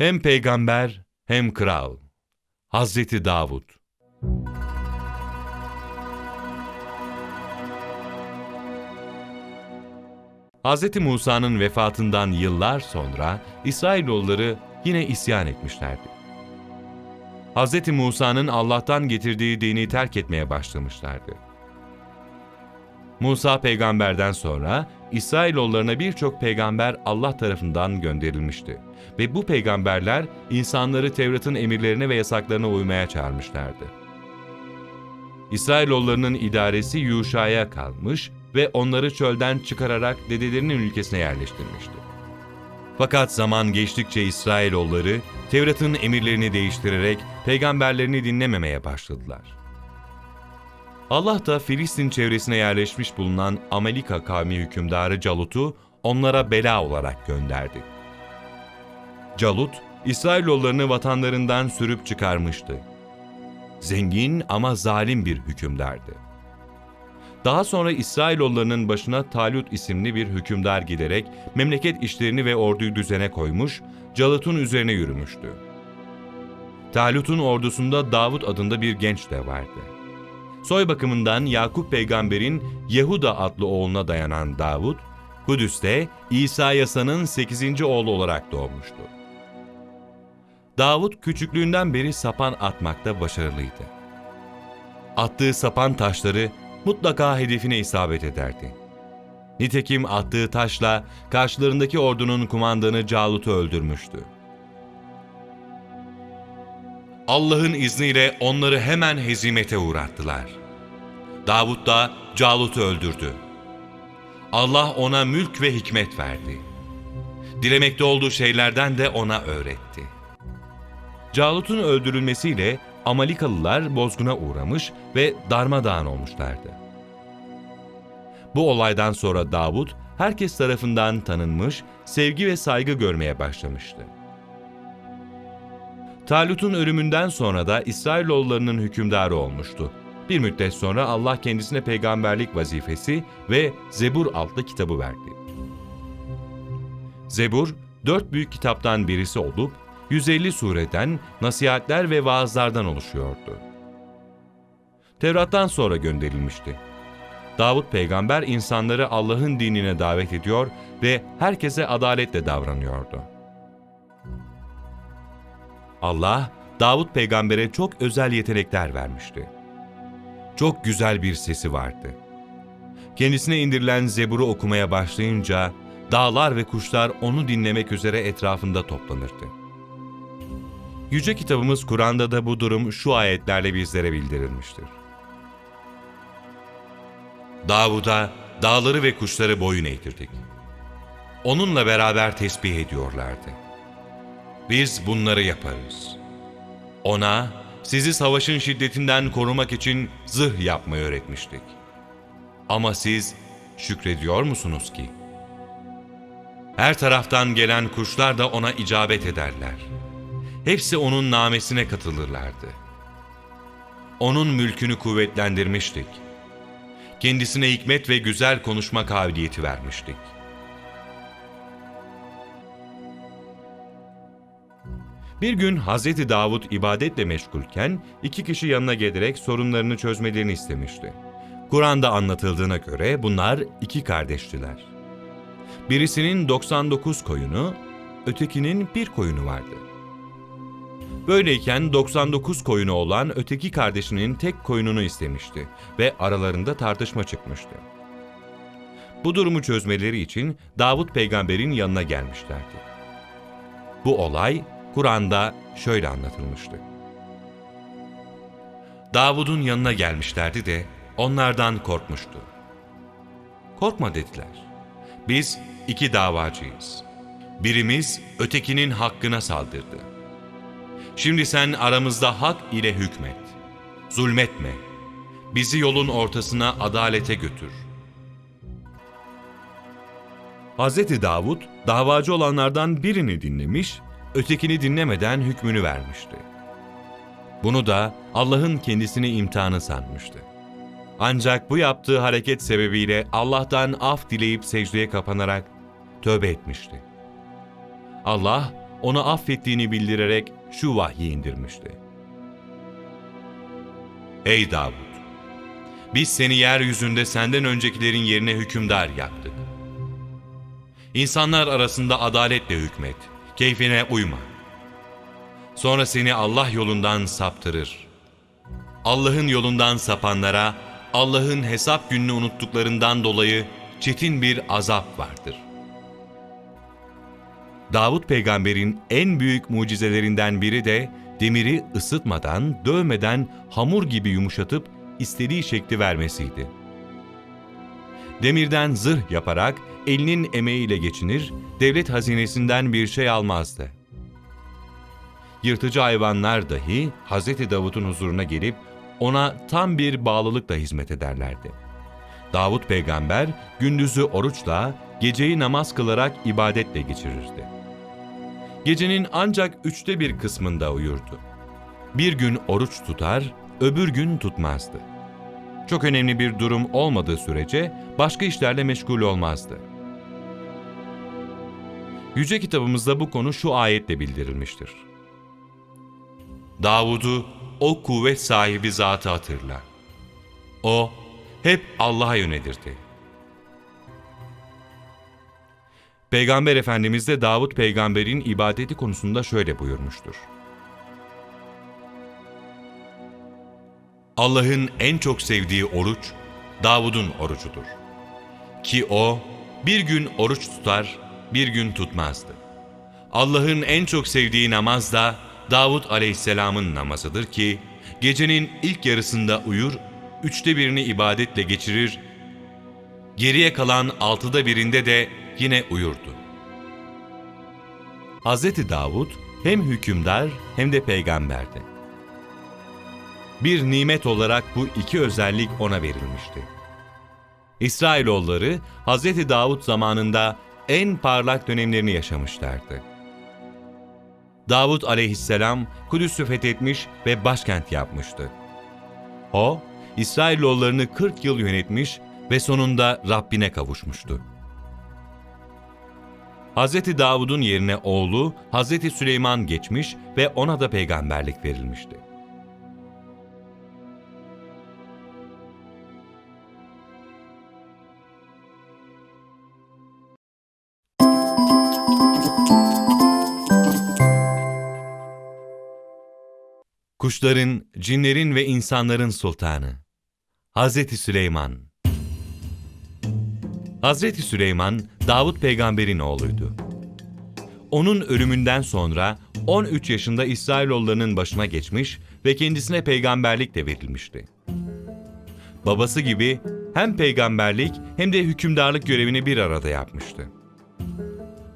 Hem peygamber hem kral. Hazreti Davud. Hazreti Musa'nın vefatından yıllar sonra İsrailoğulları yine isyan etmişlerdi. Hazreti Musa'nın Allah'tan getirdiği dini terk etmeye başlamışlardı. Musa peygamberden sonra İsrailoğullarına birçok peygamber Allah tarafından gönderilmişti. Ve bu peygamberler insanları Tevrat'ın emirlerine ve yasaklarına uymaya çağırmışlardı. İsrailoğullarının idaresi Yuşa'ya kalmış ve onları çölden çıkararak dedelerinin ülkesine yerleştirmişti. Fakat zaman geçtikçe İsrailoğulları Tevrat'ın emirlerini değiştirerek peygamberlerini dinlememeye başladılar. Allah da Filistin çevresine yerleşmiş bulunan Amalika kavmi hükümdarı Calut'u onlara bela olarak gönderdi. Calut, İsrailoğullarını vatanlarından sürüp çıkarmıştı. Zengin ama zalim bir hükümdardı. Daha sonra İsrailoğullarının başına Talut isimli bir hükümdar giderek memleket işlerini ve orduyu düzene koymuş, Calut'un üzerine yürümüştü. Talut'un ordusunda Davut adında bir genç de vardı. Soy bakımından Yakup peygamberin Yehuda adlı oğluna dayanan Davud, Kudüs'te İsa Yasa'nın 8. oğlu olarak doğmuştu. Davud küçüklüğünden beri sapan atmakta başarılıydı. Attığı sapan taşları mutlaka hedefine isabet ederdi. Nitekim attığı taşla karşılarındaki ordunun kumandanı Calut'u öldürmüştü. Allah'ın izniyle onları hemen hezimete uğrattılar. Davut da Calut'u öldürdü. Allah ona mülk ve hikmet verdi. Dilemekte olduğu şeylerden de ona öğretti. Calut'un öldürülmesiyle Amalikalılar bozguna uğramış ve darmadağın olmuşlardı. Bu olaydan sonra Davud herkes tarafından tanınmış, sevgi ve saygı görmeye başlamıştı. Talut'un ölümünden sonra da İsrailoğullarının hükümdarı olmuştu. Bir müddet sonra Allah kendisine peygamberlik vazifesi ve Zebur adlı kitabı verdi. Zebur, dört büyük kitaptan birisi olup, 150 sureden, nasihatler ve vaazlardan oluşuyordu. Tevrat'tan sonra gönderilmişti. Davut peygamber insanları Allah'ın dinine davet ediyor ve herkese adaletle davranıyordu. Allah, Davut peygambere çok özel yetenekler vermişti. Çok güzel bir sesi vardı. Kendisine indirilen Zebur'u okumaya başlayınca, dağlar ve kuşlar onu dinlemek üzere etrafında toplanırdı. Yüce kitabımız Kur'an'da da bu durum şu ayetlerle bizlere bildirilmiştir. Davud'a dağları ve kuşları boyun eğdirdik. Onunla beraber tesbih ediyorlardı. Biz bunları yaparız. Ona sizi savaşın şiddetinden korumak için zırh yapmayı öğretmiştik. Ama siz şükrediyor musunuz ki? Her taraftan gelen kuşlar da ona icabet ederler. Hepsi onun namesine katılırlardı. Onun mülkünü kuvvetlendirmiştik. Kendisine hikmet ve güzel konuşma kabiliyeti vermiştik. Bir gün Hazreti Davud ibadetle meşgulken iki kişi yanına gelerek sorunlarını çözmelerini istemişti. Kur'an'da anlatıldığına göre bunlar iki kardeştiler. Birisinin 99 koyunu, ötekinin bir koyunu vardı. Böyleyken 99 koyunu olan öteki kardeşinin tek koyununu istemişti ve aralarında tartışma çıkmıştı. Bu durumu çözmeleri için Davud peygamberin yanına gelmişlerdi. Bu olay Kur'an'da şöyle anlatılmıştı. Davud'un yanına gelmişlerdi de onlardan korkmuştu. Korkma dediler. Biz iki davacıyız. Birimiz ötekinin hakkına saldırdı. Şimdi sen aramızda hak ile hükmet. Zulmetme. Bizi yolun ortasına adalete götür. Hz. Davud davacı olanlardan birini dinlemiş, ötekini dinlemeden hükmünü vermişti. Bunu da Allah'ın kendisini imtihanı sanmıştı. Ancak bu yaptığı hareket sebebiyle Allah'tan af dileyip secdeye kapanarak tövbe etmişti. Allah ona affettiğini bildirerek şu vahyi indirmişti. Ey Davud! Biz seni yeryüzünde senden öncekilerin yerine hükümdar yaptık. İnsanlar arasında adaletle hükmet, keyfine uyma. Sonra seni Allah yolundan saptırır. Allah'ın yolundan sapanlara, Allah'ın hesap gününü unuttuklarından dolayı çetin bir azap vardır. Davut peygamberin en büyük mucizelerinden biri de demiri ısıtmadan, dövmeden hamur gibi yumuşatıp istediği şekli vermesiydi. Demirden zırh yaparak elinin emeğiyle geçinir, devlet hazinesinden bir şey almazdı. Yırtıcı hayvanlar dahi Hz. Davut'un huzuruna gelip ona tam bir bağlılıkla hizmet ederlerdi. Davut peygamber gündüzü oruçla, geceyi namaz kılarak ibadetle geçirirdi. Gecenin ancak üçte bir kısmında uyurdu. Bir gün oruç tutar, öbür gün tutmazdı. Çok önemli bir durum olmadığı sürece başka işlerle meşgul olmazdı. Yüce kitabımızda bu konu şu ayetle bildirilmiştir. Davud'u o kuvvet sahibi zatı hatırla. O hep Allah'a yönelirdi. Peygamber Efendimiz de Davud peygamberin ibadeti konusunda şöyle buyurmuştur. Allah'ın en çok sevdiği oruç Davud'un orucudur. Ki o bir gün oruç tutar, bir gün tutmazdı. Allah'ın en çok sevdiği namaz da Davud aleyhisselamın namazıdır ki gecenin ilk yarısında uyur, üçte birini ibadetle geçirir, geriye kalan altıda birinde de yine uyurdu. Hz. Davud hem hükümdar hem de peygamberdi. Bir nimet olarak bu iki özellik ona verilmişti. İsrailoğulları Hz. Davud zamanında en parlak dönemlerini yaşamışlardı. Davud aleyhisselam Kudüs'ü fethetmiş ve başkent yapmıştı. O, İsrailoğullarını 40 yıl yönetmiş ve sonunda Rabbine kavuşmuştu. Hz. Davud'un yerine oğlu Hz. Süleyman geçmiş ve ona da peygamberlik verilmişti. Kuşların, cinlerin ve insanların sultanı Hazreti Süleyman Hazreti Süleyman, Davut peygamberin oğluydu. Onun ölümünden sonra 13 yaşında İsrailoğullarının başına geçmiş ve kendisine peygamberlik de verilmişti. Babası gibi hem peygamberlik hem de hükümdarlık görevini bir arada yapmıştı.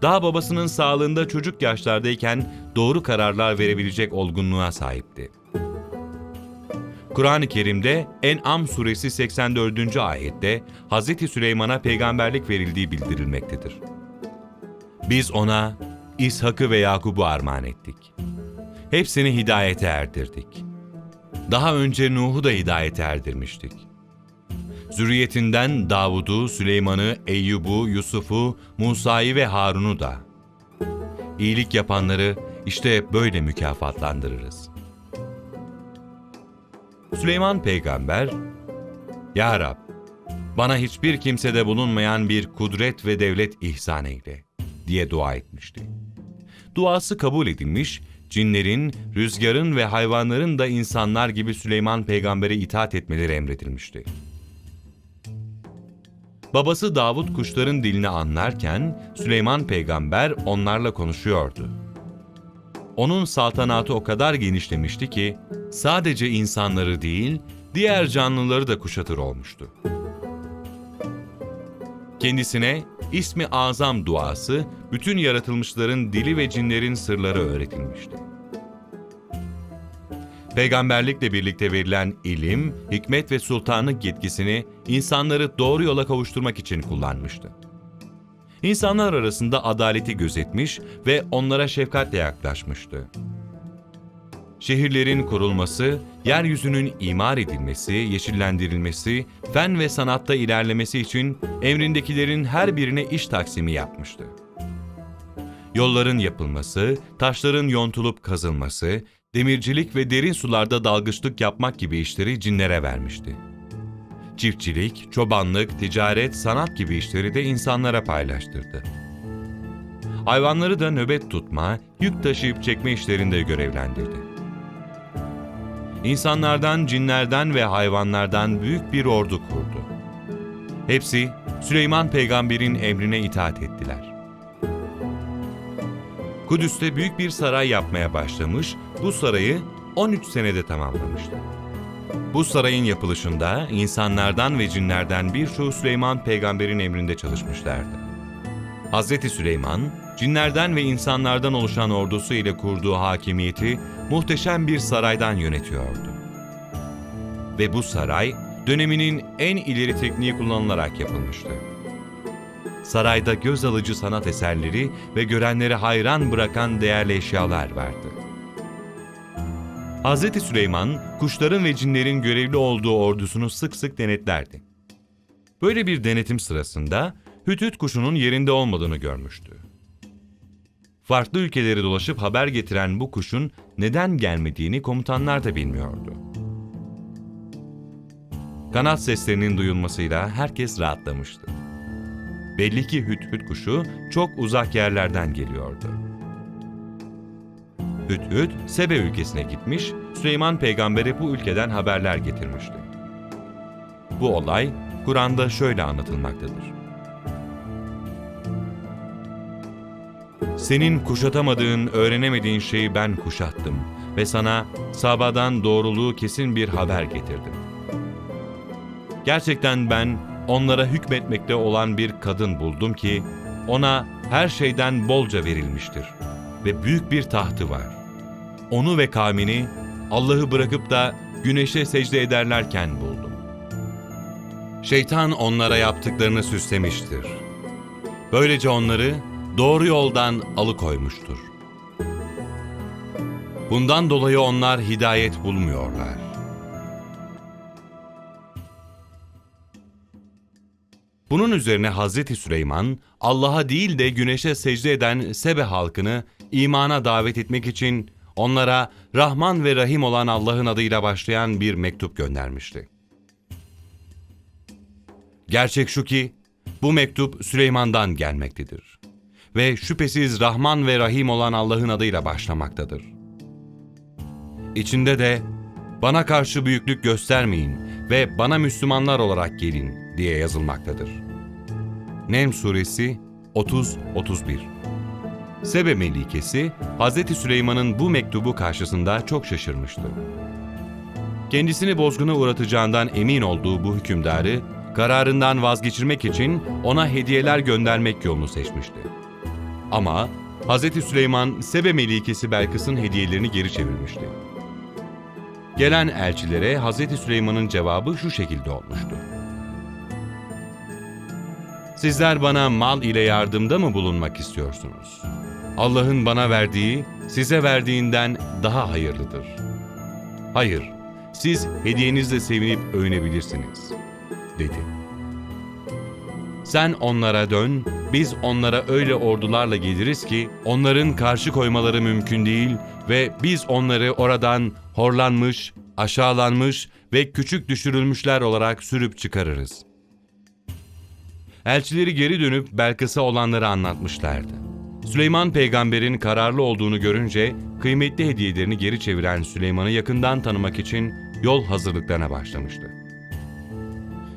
Daha babasının sağlığında çocuk yaşlardayken doğru kararlar verebilecek olgunluğa sahipti. Kur'an-ı Kerim'de En'am suresi 84. ayette Hz. Süleyman'a peygamberlik verildiği bildirilmektedir. Biz ona İshak'ı ve Yakub'u armağan ettik. Hepsini hidayete erdirdik. Daha önce Nuh'u da hidayete erdirmiştik. Zürriyetinden Davud'u, Süleyman'ı, Eyyub'u, Yusuf'u, Musa'yı ve Harun'u da. İyilik yapanları işte böyle mükafatlandırırız. Süleyman peygamber, Ya Rab, bana hiçbir kimsede bulunmayan bir kudret ve devlet ihsan eyle diye dua etmişti. Duası kabul edilmiş, cinlerin, rüzgarın ve hayvanların da insanlar gibi Süleyman peygambere itaat etmeleri emredilmişti. Babası Davud kuşların dilini anlarken Süleyman peygamber onlarla konuşuyordu. Onun saltanatı o kadar genişlemişti ki sadece insanları değil, diğer canlıları da kuşatır olmuştu. Kendisine ismi azam duası bütün yaratılmışların dili ve cinlerin sırları öğretilmişti. Peygamberlikle birlikte verilen ilim, hikmet ve sultanlık yetkisini insanları doğru yola kavuşturmak için kullanmıştı. İnsanlar arasında adaleti gözetmiş ve onlara şefkatle yaklaşmıştı. Şehirlerin kurulması, yeryüzünün imar edilmesi, yeşillendirilmesi, fen ve sanatta ilerlemesi için emrindekilerin her birine iş taksimi yapmıştı. Yolların yapılması, taşların yontulup kazılması, demircilik ve derin sularda dalgıçlık yapmak gibi işleri cinlere vermişti. Çiftçilik, çobanlık, ticaret, sanat gibi işleri de insanlara paylaştırdı. Hayvanları da nöbet tutma, yük taşıyıp çekme işlerinde görevlendirdi. İnsanlardan, cinlerden ve hayvanlardan büyük bir ordu kurdu. Hepsi Süleyman peygamberin emrine itaat ettiler. Kudüs'te büyük bir saray yapmaya başlamış, bu sarayı 13 senede tamamlamıştı. Bu sarayın yapılışında insanlardan ve cinlerden birçoğu Süleyman peygamberin emrinde çalışmışlardı. Hazreti Süleyman, cinlerden ve insanlardan oluşan ordusu ile kurduğu hakimiyeti muhteşem bir saraydan yönetiyordu. Ve bu saray, döneminin en ileri tekniği kullanılarak yapılmıştı. Sarayda göz alıcı sanat eserleri ve görenleri hayran bırakan değerli eşyalar vardı. Hz. Süleyman, kuşların ve cinlerin görevli olduğu ordusunu sık sık denetlerdi. Böyle bir denetim sırasında Hütüt kuşunun yerinde olmadığını görmüştü. Farklı ülkeleri dolaşıp haber getiren bu kuşun neden gelmediğini komutanlar da bilmiyordu. Kanat seslerinin duyulmasıyla herkes rahatlamıştı. Belli ki Hüt Hüt kuşu çok uzak yerlerden geliyordu. Hüt Hüt, Sebe ülkesine gitmiş, Süleyman peygambere bu ülkeden haberler getirmişti. Bu olay Kur'an'da şöyle anlatılmaktadır. Senin kuşatamadığın, öğrenemediğin şeyi ben kuşattım ve sana Saba'dan doğruluğu kesin bir haber getirdim. Gerçekten ben onlara hükmetmekte olan bir kadın buldum ki ona her şeyden bolca verilmiştir ve büyük bir tahtı var. Onu ve kavmini Allah'ı bırakıp da güneşe secde ederlerken buldum. Şeytan onlara yaptıklarını süslemiştir. Böylece onları doğru yoldan alıkoymuştur. Bundan dolayı onlar hidayet bulmuyorlar. Bunun üzerine Hazreti Süleyman, Allah'a değil de güneşe secde eden Sebe halkını imana davet etmek için onlara Rahman ve Rahim olan Allah'ın adıyla başlayan bir mektup göndermişti. Gerçek şu ki, bu mektup Süleyman'dan gelmektedir. Ve şüphesiz Rahman ve Rahim olan Allah'ın adıyla başlamaktadır. İçinde de, bana karşı büyüklük göstermeyin ve bana Müslümanlar olarak gelin diye yazılmaktadır. Nem Suresi 30-31 Sebe Melikesi, Hz. Süleyman'ın bu mektubu karşısında çok şaşırmıştı. Kendisini bozguna uğratacağından emin olduğu bu hükümdarı, kararından vazgeçirmek için ona hediyeler göndermek yolunu seçmişti. Ama Hz. Süleyman, Sebe Melikesi Belkıs'ın hediyelerini geri çevirmişti. Gelen elçilere Hz. Süleyman'ın cevabı şu şekilde olmuştu. Sizler bana mal ile yardımda mı bulunmak istiyorsunuz? Allah'ın bana verdiği, size verdiğinden daha hayırlıdır. Hayır, siz hediyenizle sevinip övünebilirsiniz, dedi. Sen onlara dön, biz onlara öyle ordularla geliriz ki onların karşı koymaları mümkün değil ve biz onları oradan horlanmış, aşağılanmış ve küçük düşürülmüşler olarak sürüp çıkarırız. Elçileri geri dönüp Belkıs'a olanları anlatmışlardı. Süleyman peygamberin kararlı olduğunu görünce kıymetli hediyelerini geri çeviren Süleyman'ı yakından tanımak için yol hazırlıklarına başlamıştı.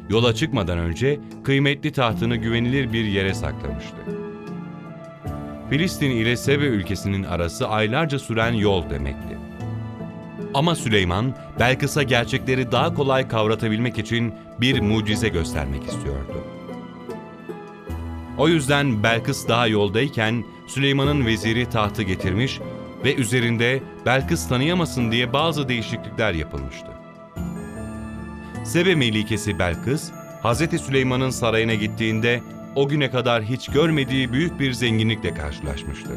Yola çıkmadan önce kıymetli tahtını güvenilir bir yere saklamıştı. Filistin ile Sebe ülkesinin arası aylarca süren yol demekti. Ama Süleyman, Belkıs'a gerçekleri daha kolay kavratabilmek için bir mucize göstermek istiyordu. O yüzden Belkıs daha yoldayken Süleyman'ın veziri tahtı getirmiş ve üzerinde Belkıs tanıyamasın diye bazı değişiklikler yapılmıştı. Sebe Melikesi Belkıs, Hz. Süleyman'ın sarayına gittiğinde o güne kadar hiç görmediği büyük bir zenginlikle karşılaşmıştı.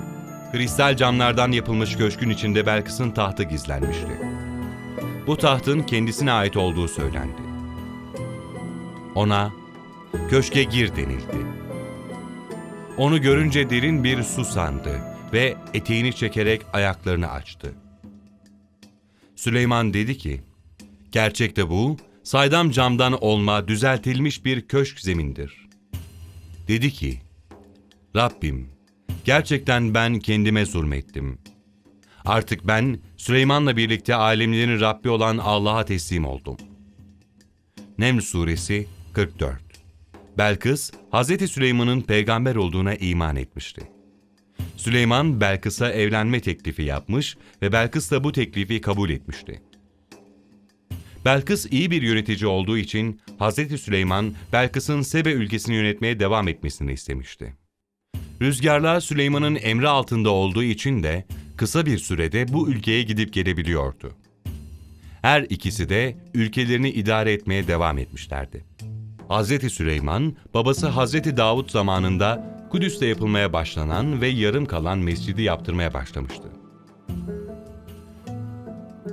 Kristal camlardan yapılmış köşkün içinde Belkıs'ın tahtı gizlenmişti. Bu tahtın kendisine ait olduğu söylendi. Ona, köşke gir denildi. Onu görünce derin bir su sandı ve eteğini çekerek ayaklarını açtı. Süleyman dedi ki, Gerçekte bu, saydam camdan olma düzeltilmiş bir köşk zemindir. Dedi ki, Rabbim, gerçekten ben kendime zulmettim. Artık ben Süleyman'la birlikte alemlerin Rabbi olan Allah'a teslim oldum. Neml Suresi 44 Belkıs, Hz. Süleyman'ın peygamber olduğuna iman etmişti. Süleyman, Belkıs'a evlenme teklifi yapmış ve Belkıs da bu teklifi kabul etmişti. Belkıs iyi bir yönetici olduğu için Hz. Süleyman, Belkıs'ın Sebe ülkesini yönetmeye devam etmesini istemişti. Rüzgarlar Süleyman'ın emri altında olduğu için de kısa bir sürede bu ülkeye gidip gelebiliyordu. Her ikisi de ülkelerini idare etmeye devam etmişlerdi. Hz. Süleyman, babası Hz. Davud zamanında Kudüs'te yapılmaya başlanan ve yarım kalan mescidi yaptırmaya başlamıştı.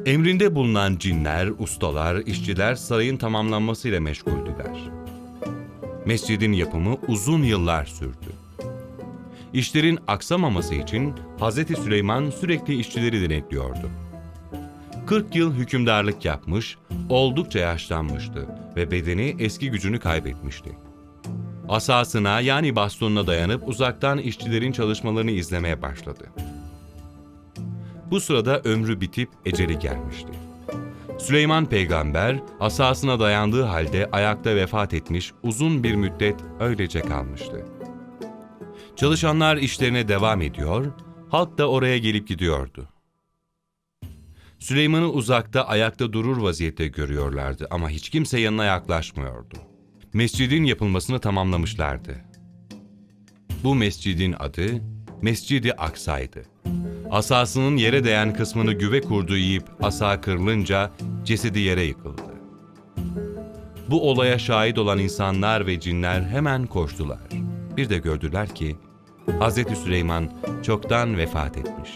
Emrinde bulunan cinler, ustalar, işçiler sarayın tamamlanmasıyla meşguldüler. Mescidin yapımı uzun yıllar sürdü. İşlerin aksamaması için Hz. Süleyman sürekli işçileri denetliyordu. 40 yıl hükümdarlık yapmış, oldukça yaşlanmıştı ve bedeni eski gücünü kaybetmişti. Asasına yani bastonuna dayanıp uzaktan işçilerin çalışmalarını izlemeye başladı. Bu sırada ömrü bitip eceli gelmişti. Süleyman peygamber asasına dayandığı halde ayakta vefat etmiş uzun bir müddet öylece kalmıştı. Çalışanlar işlerine devam ediyor, halk da oraya gelip gidiyordu. Süleyman'ı uzakta ayakta durur vaziyette görüyorlardı ama hiç kimse yanına yaklaşmıyordu. Mescidin yapılmasını tamamlamışlardı. Bu mescidin adı Mescidi Aksa'ydı. Asasının yere değen kısmını güve kurdu yiyip asa kırılınca cesedi yere yıkıldı. Bu olaya şahit olan insanlar ve cinler hemen koştular. Bir de gördüler ki Hz. Süleyman çoktan vefat etmiş.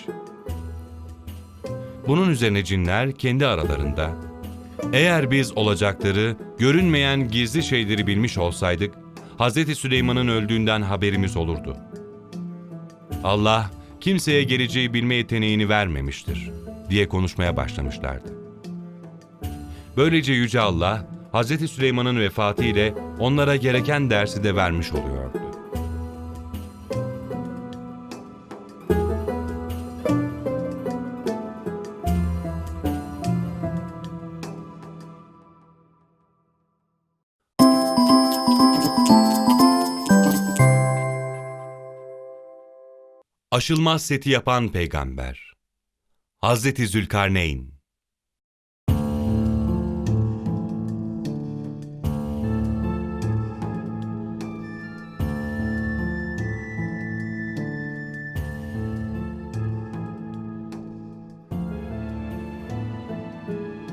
Bunun üzerine cinler kendi aralarında eğer biz olacakları, görünmeyen gizli şeyleri bilmiş olsaydık, Hz. Süleyman'ın öldüğünden haberimiz olurdu. Allah, kimseye geleceği bilme yeteneğini vermemiştir, diye konuşmaya başlamışlardı. Böylece Yüce Allah, Hz. Süleyman'ın vefatı ile onlara gereken dersi de vermiş oluyordu. Aşılmaz seti yapan peygamber. Hazreti Zülkarneyn.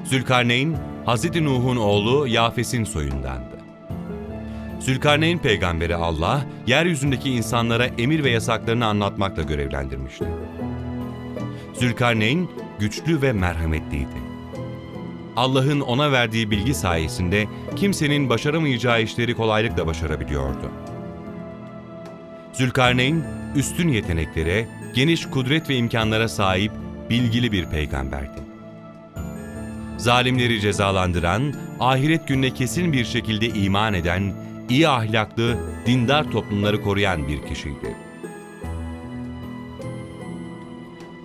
Zülkarneyn, Hazreti Nuh'un oğlu Yafes'in soyundandı. Zülkarneyn peygamberi Allah, yeryüzündeki insanlara emir ve yasaklarını anlatmakla görevlendirmişti. Zülkarneyn güçlü ve merhametliydi. Allah'ın ona verdiği bilgi sayesinde kimsenin başaramayacağı işleri kolaylıkla başarabiliyordu. Zülkarneyn, üstün yeteneklere, geniş kudret ve imkanlara sahip bilgili bir peygamberdi. Zalimleri cezalandıran, ahiret gününe kesin bir şekilde iman eden, iyi ahlaklı, dindar toplumları koruyan bir kişiydi.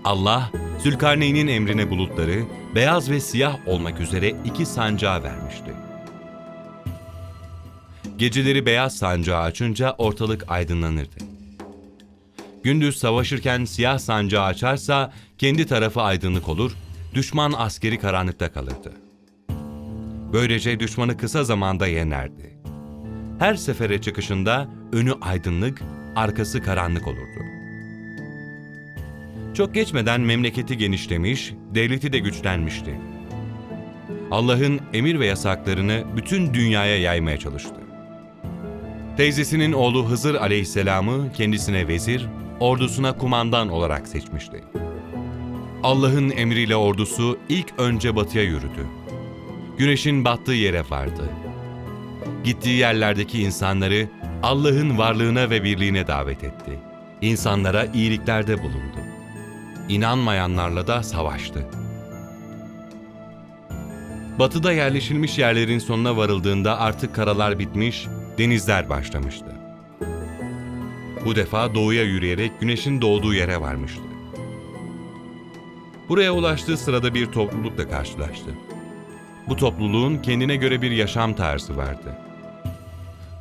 Allah, Zülkarneyn'in emrine bulutları, beyaz ve siyah olmak üzere iki sancağı vermişti. Geceleri beyaz sancağı açınca ortalık aydınlanırdı. Gündüz savaşırken siyah sancağı açarsa kendi tarafı aydınlık olur, düşman askeri karanlıkta kalırdı. Böylece düşmanı kısa zamanda yenerdi. Her sefere çıkışında önü aydınlık, arkası karanlık olurdu. Çok geçmeden memleketi genişlemiş, devleti de güçlenmişti. Allah'ın emir ve yasaklarını bütün dünyaya yaymaya çalıştı. Teyzesinin oğlu Hızır aleyhisselamı kendisine vezir, ordusuna kumandan olarak seçmişti. Allah'ın emriyle ordusu ilk önce batıya yürüdü. Güneşin battığı yere vardı. Gittiği yerlerdeki insanları Allah'ın varlığına ve birliğine davet etti. İnsanlara iyiliklerde bulundu. İnanmayanlarla da savaştı. Batıda yerleşilmiş yerlerin sonuna varıldığında artık karalar bitmiş, denizler başlamıştı. Bu defa doğuya yürüyerek güneşin doğduğu yere varmıştı. Buraya ulaştığı sırada bir toplulukla karşılaştı. Bu topluluğun kendine göre bir yaşam tarzı vardı.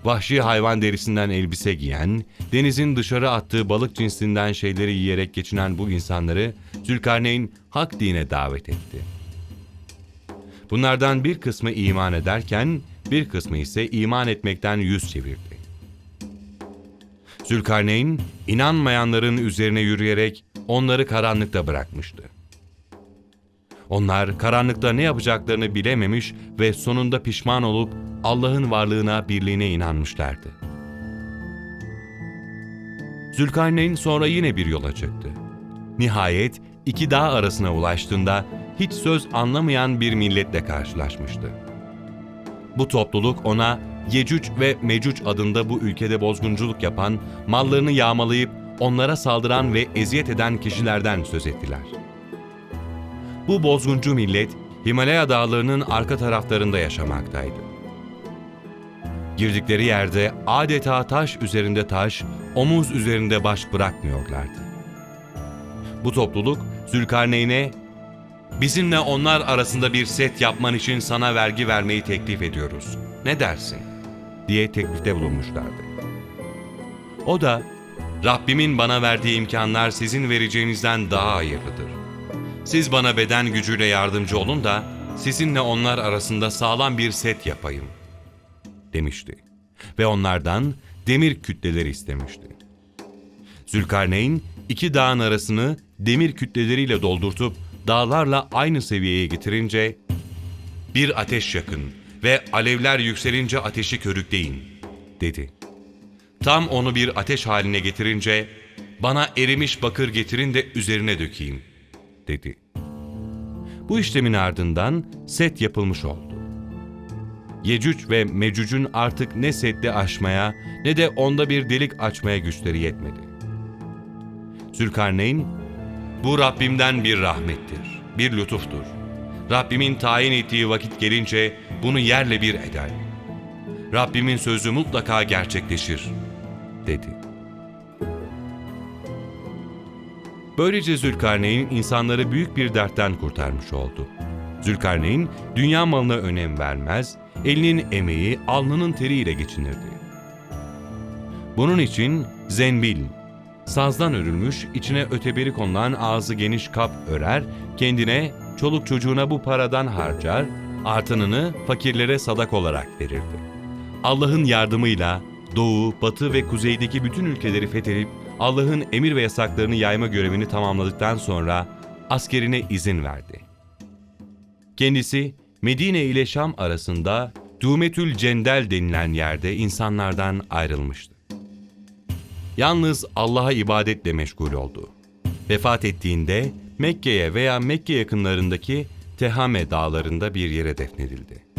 Vahşi hayvan derisinden elbise giyen, denizin dışarı attığı balık cinsinden şeyleri yiyerek geçinen bu insanları Zülkarneyn hak dine davet etti. Bunlardan bir kısmı iman ederken bir kısmı ise iman etmekten yüz çevirdi. Zülkarneyn inanmayanların üzerine yürüyerek onları karanlıkta bırakmıştı. Onlar karanlıkta ne yapacaklarını bilememiş ve sonunda pişman olup Allah'ın varlığına, birliğine inanmışlardı. Zülkarneyn sonra yine bir yola çıktı. Nihayet iki dağ arasına ulaştığında hiç söz anlamayan bir milletle karşılaşmıştı. Bu topluluk ona Yecüc ve Mecüc adında bu ülkede bozgunculuk yapan, mallarını yağmalayıp onlara saldıran ve eziyet eden kişilerden söz ettiler. Bu bozguncu millet Himalaya dağlarının arka taraflarında yaşamaktaydı. Girdikleri yerde adeta taş üzerinde taş, omuz üzerinde baş bırakmıyorlardı. Bu topluluk Zülkarneyn'e Bizimle onlar arasında bir set yapman için sana vergi vermeyi teklif ediyoruz. Ne dersin? diye teklifte bulunmuşlardı. O da, Rabbimin bana verdiği imkanlar sizin vereceğinizden daha hayırlıdır. Siz bana beden gücüyle yardımcı olun da sizinle onlar arasında sağlam bir set yapayım, demişti. Ve onlardan demir kütleleri istemişti. Zülkarneyn iki dağın arasını demir kütleleriyle doldurtup dağlarla aynı seviyeye getirince bir ateş yakın ve alevler yükselince ateşi körükleyin dedi. Tam onu bir ateş haline getirince bana erimiş bakır getirin de üzerine dökeyim dedi. Bu işlemin ardından set yapılmış oldu. Yecüc ve Mecüc'ün artık ne sette aşmaya ne de onda bir delik açmaya güçleri yetmedi. Zülkarneyn bu Rabbimden bir rahmettir, bir lütuftur. Rabbimin tayin ettiği vakit gelince bunu yerle bir eder. Rabbimin sözü mutlaka gerçekleşir, dedi. Böylece Zülkarneyn insanları büyük bir dertten kurtarmış oldu. Zülkarneyn dünya malına önem vermez, elinin emeği alnının teriyle geçinirdi. Bunun için zenbil, sazdan örülmüş, içine öteberi konulan ağzı geniş kap örer, kendine, çoluk çocuğuna bu paradan harcar, artanını fakirlere sadak olarak verirdi. Allah'ın yardımıyla doğu, batı ve kuzeydeki bütün ülkeleri fethedip Allah'ın emir ve yasaklarını yayma görevini tamamladıktan sonra askerine izin verdi. Kendisi Medine ile Şam arasında Dumetül Cendel denilen yerde insanlardan ayrılmıştı. Yalnız Allah'a ibadetle meşgul oldu. Vefat ettiğinde Mekke'ye veya Mekke yakınlarındaki Tehame dağlarında bir yere defnedildi.